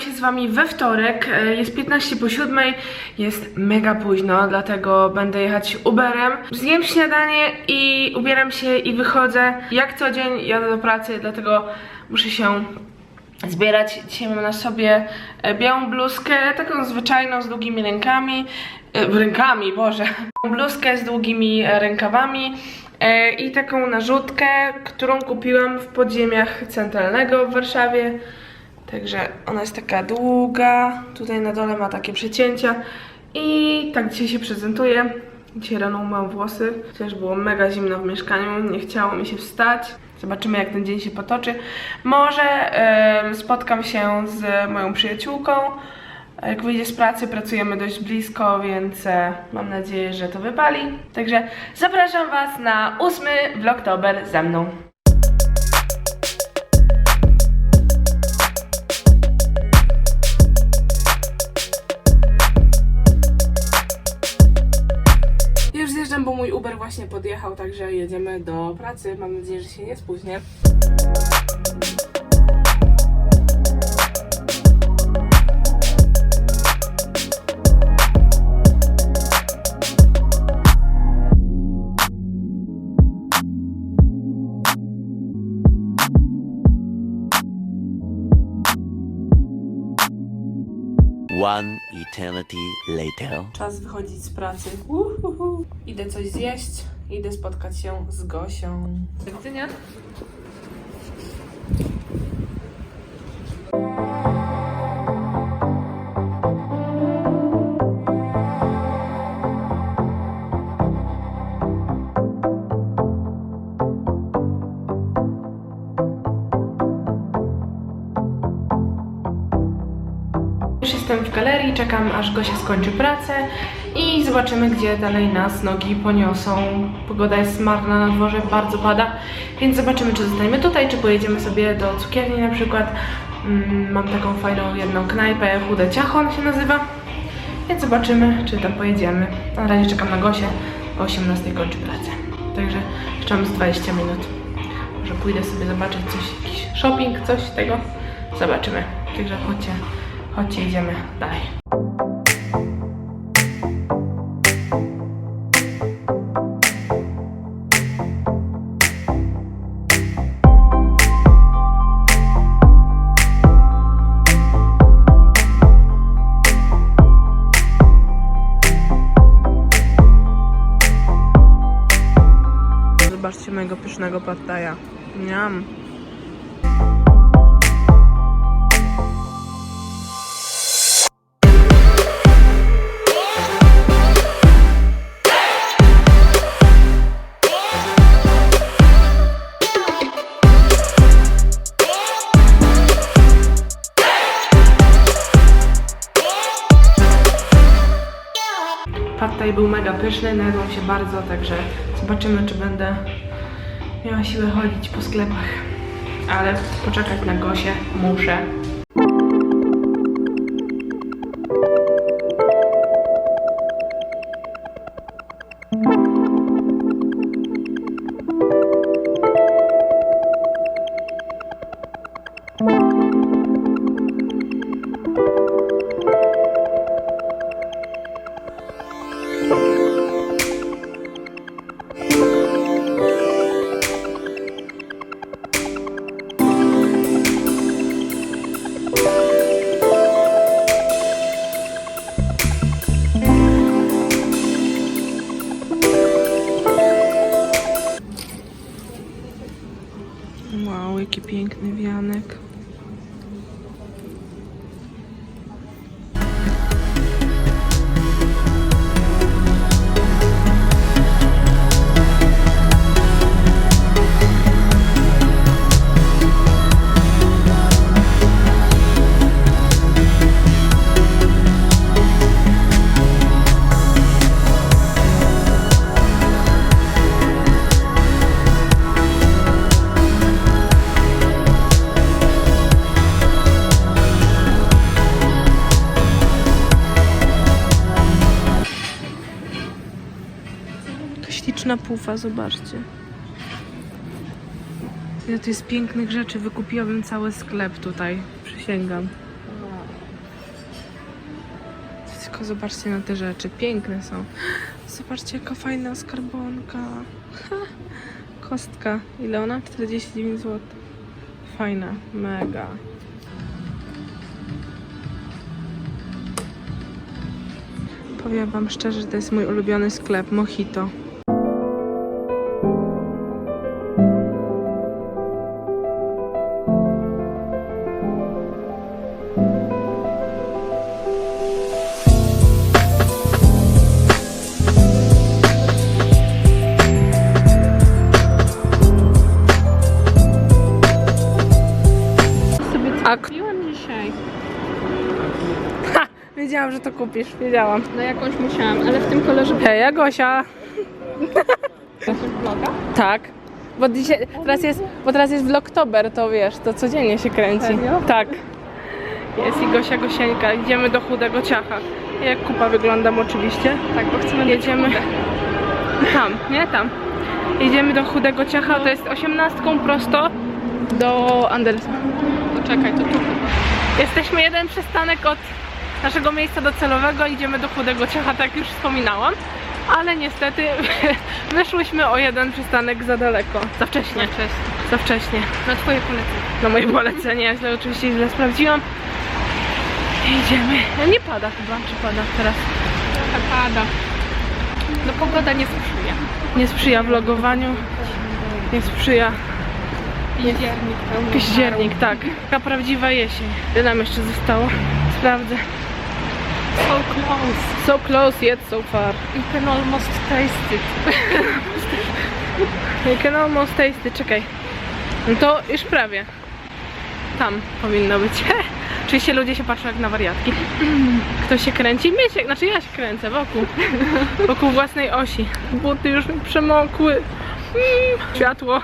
Się z wami we wtorek, e, jest 15 po 7, jest mega późno, dlatego będę jechać Uberem. Zjem śniadanie i ubieram się i wychodzę. Jak co dzień jadę do pracy, dlatego muszę się zbierać. Dzisiaj mam na sobie e, białą bluzkę, taką zwyczajną z długimi rękami. E, Rękami, Boże. Bluzkę z długimi rękawami i taką narzutkę, którą kupiłam w podziemiach centralnego w Warszawie. Także ona jest taka długa, tutaj na dole ma takie przecięcia i tak dzisiaj się prezentuje. Dzisiaj rano umyłam włosy, chociaż było mega zimno w mieszkaniu, nie chciało mi się wstać. Zobaczymy jak ten dzień się potoczy. Może em, spotkam się z moją przyjaciółką. Jak wyjdzie z pracy, pracujemy dość blisko, więc e, mam nadzieję, że to wypali. Także zapraszam Was na 8 vlogtober ze mną. Uber właśnie podjechał, także jedziemy do pracy. Mam nadzieję, że się nie spóźnię. Eternity later. Czas wychodzić z pracy. Uhuhu. Idę coś zjeść, idę spotkać się z Gosią. Do widzenia. Już jestem w galerii, czekam aż Gosia skończy pracę i zobaczymy, gdzie dalej nas nogi poniosą. Pogoda jest marna na dworze, bardzo pada, więc zobaczymy, czy zostaniemy tutaj, czy pojedziemy sobie do cukierni na przykład. Mm, mam taką fajną jedną knajpę, Chude Ciachon się nazywa, więc zobaczymy, czy tam pojedziemy. Na razie czekam na Gosię, o 18 kończy pracę, także jeszcze mam z 20 minut. Może pójdę sobie zobaczyć coś, jakiś shopping, coś tego. Zobaczymy. Także chodźcie, chodźcie, idziemy dalej. Zobaczcie mojego pysznego pattaja. Miam. Pattaj był mega pyszny, najadłam się bardzo, także zobaczymy, czy będę miała siłę chodzić po sklepach. Ale poczekać na Gosię muszę. Jaki piękny wianek. Pufa, zobaczcie. Ile tu jest pięknych rzeczy, wykupiłabym cały sklep tutaj, przysięgam. zobaczcie na te rzeczy. Piękne są. Zobaczcie, jaka fajna skarbonka. Kostka. Ile ona? 49 zł. Fajna. Mega. Powiem wam szczerze, że to jest mój ulubiony sklep. Mojito. Wiedziałam, że to kupisz. Wiedziałam. No jakąś musiałam, ale w tym kolorze Hej, Gosia. vloga. Tak. Bo dzisiaj, teraz jest, bo teraz jest vlogtober, to wiesz, to codziennie się kręci. Serio? Tak. Jest i Gosia Gosieńka. Idziemy do chudego ciacha. Jak kupa wyglądam oczywiście. Tak, bo chcemy Jedziemy tam, nie tam. Jedziemy do chudego ciacha, to jest osiemnastką prosto do Andersa. Poczekaj, to tu. Jesteśmy jeden przystanek od naszego miejsca docelowego, idziemy do chudego ciacha, tak już wspominałam. Ale niestety wyszłyśmy o jeden przystanek za daleko. Za wcześnie. Za wcześnie. Na twoje polecenie. Na moje polecenie, ja źle oczywiście źle sprawdziłam. Idziemy. No nie pada chyba, czy pada teraz? Trochę pada. No pogoda nie sprzyja. Nie sprzyja vlogowaniu. Nie sprzyja Piździernik. Piździernik, tak. Taka prawdziwa jesień. Ile nam jeszcze zostało? Sprawdzę. So close. So close yet so far. You can almost taste it. You can almost taste it. Czekaj. No to już prawie. Tam powinno być. Oczywiście ludzie się patrzą jak na wariatki. Ktoś się kręci? Mnie się, znaczy ja się kręcę wokół. Wokół własnej osi. Buty już mi przemokły. Mm, Światło.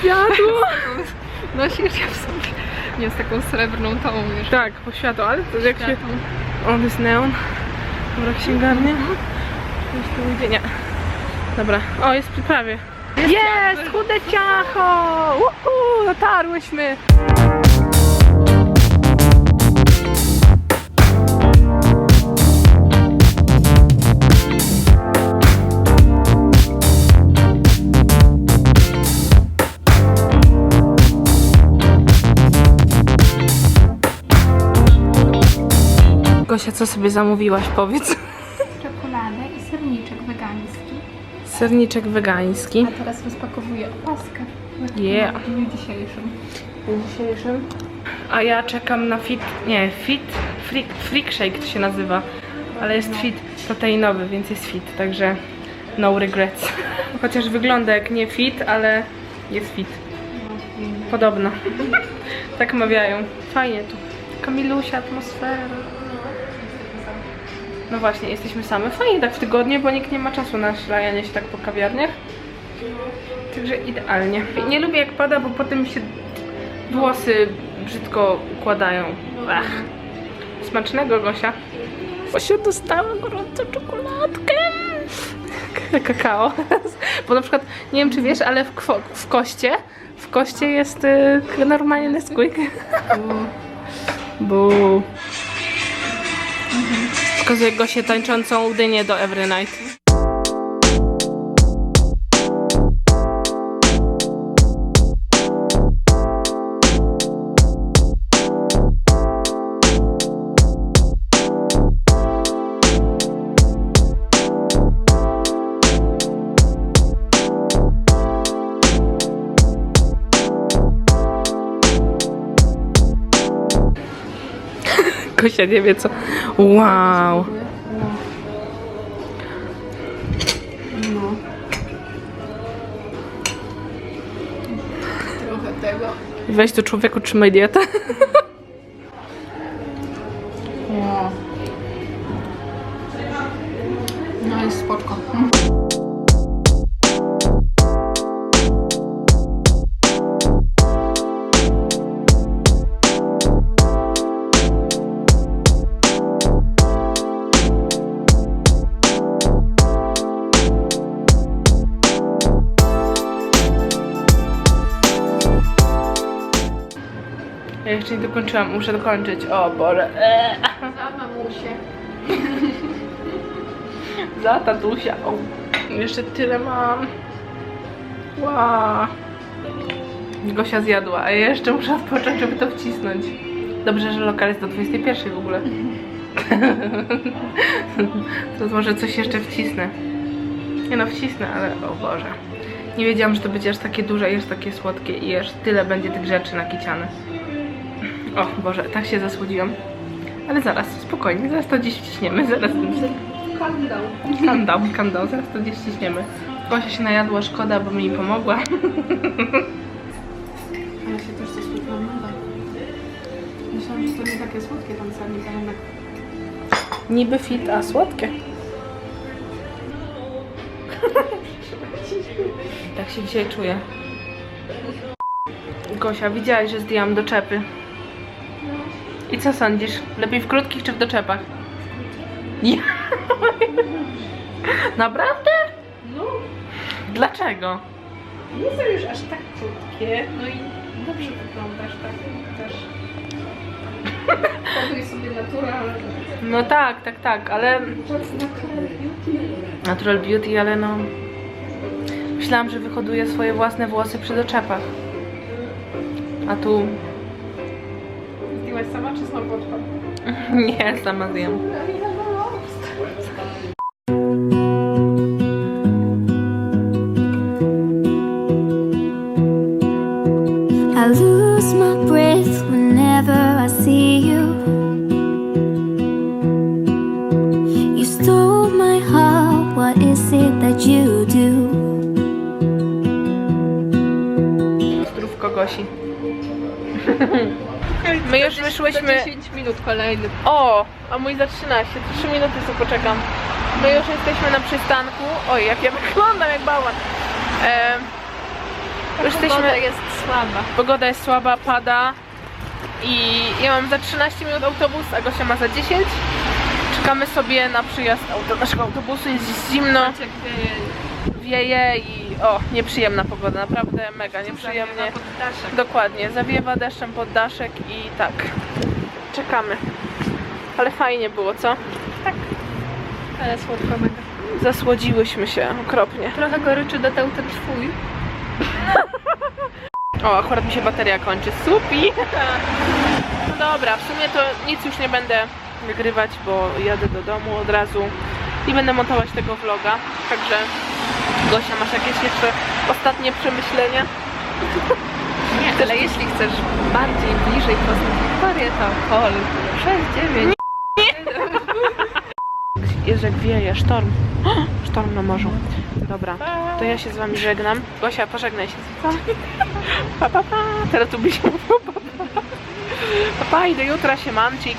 Światło. Nosisz ja w sobie. Nie z taką srebrną tą, wiesz. Tak, po światło, ale to jak się... On jest neon. Dobra, księgarnia. Już tu idzie, nie. Dobra, o jest prawie. Jest! Chude ciacho! Uhu, dotarłyśmy! Gosia, co sobie zamówiłaś, powiedz? Czekoladę i serniczek wegański. Serniczek wegański. A teraz rozpakowuję opaskę. Yeah. W dniu dzisiejszym. dzisiejszym. A ja czekam na fit, nie, fit, freak, freak shake to się nazywa, ale jest fit proteinowy, więc jest fit, także no regrets. Chociaż wygląda jak nie fit, ale jest fit. Podobno. tak mawiają. Fajnie tu. Kamilusia, atmosfera. No właśnie, jesteśmy same. Fajnie tak w tygodniu, bo nikt nie ma czasu na szlajanie się tak po kawiarniach. Także idealnie. Nie lubię jak pada, bo potem mi się włosy brzydko układają. Ach. Smacznego, Gosia. Gosia dostała gorącą czekoladkę. Kakao. Bo na przykład, nie wiem czy wiesz, ale w, w koście, w koście jest y, normalnie Nesquik. Bu. Pokazuję Gosię tańczącą dynię do Every Night. Gosia nie wie co. Wow. Weź tu człowieku, trzymaj dietę. No jest spoczko. Ja jeszcze nie dokończyłam, muszę dokończyć. O Boże. Eee. Za mamusię. Za tatusia. O. Jeszcze tyle mam. Wow. Gosia zjadła, a ja jeszcze muszę odpocząć, żeby to wcisnąć. Dobrze, że lokal jest do 21 w ogóle. to może coś jeszcze wcisnę. Nie no, wcisnę, ale o Boże. Nie wiedziałam, że to będzie aż takie duże i aż takie słodkie i aż tyle będzie tych rzeczy nakiciane. O Boże, tak się zasłodziłam. Ale zaraz, spokojnie, zaraz to gdzieś wciśniemy, zaraz calm down, zaraz to gdzieś ściśniemy. Gosia się najadła, szkoda, bo mi pomogła. Ale się też coś wygląda. Myślałam, że to nie takie słodkie tam sami, ale jednak Niby fit, a słodkie. tak się dzisiaj czuję. Gosia, widziałaś, że zdjęłam doczepy. I co sądzisz? Lepiej w krótkich czy w doczepach? Nie. Naprawdę? No, Dlaczego? nie są już aż tak krótkie, no i dobrze wyglądasz tak też. Poduj sobie natura, ale No tak, tak, tak, ale natural beauty. Natural Beauty, ale no. Myślałam, że wyhoduję swoje własne włosy przy doczepach. A tu sama czy znowu odpadł? nie, sama zjem. Kolejny. O, a mój za 13, 3 minuty sobie poczekam. My już jesteśmy na przystanku. Oj, jak ja wyglądam jak bałwan. E, już Pogoda jesteśmy... jest słaba. Pogoda jest słaba, pada i ja mam za 13 minut autobus, a Gosia ma za 10. Czekamy sobie na przyjazd auto, naszego autobusu, jest zimno, Maciek wieje. wieje i o, nieprzyjemna pogoda, naprawdę mega nieprzyjemnie. Dokładnie, zawiewa deszczem pod daszek i tak, czekamy. Ale fajnie było, co? Ale słodko mega. Zasłodziłyśmy się okropnie. Trochę goryczy dodał ten twój. O, akurat mi się bateria kończy. Supi! No dobra, w sumie to nic już nie będę wygrywać, bo jadę do domu od razu i będę montować tego vloga. Także Gosia, masz jakieś jeszcze ostatnie przemyślenia? Nie, ale jeśli chcesz bardziej bliżej poznać Wiktorię, to call 69. Jezu, jak wieje, sztorm. Sztorm na morzu. Dobra, to ja się z wami żegnam. Gosia, pożegnaj się. Pa, pa, pa. Teraz tu mówił pa, pa. Pa, pa, i do jutra, siemanczyk.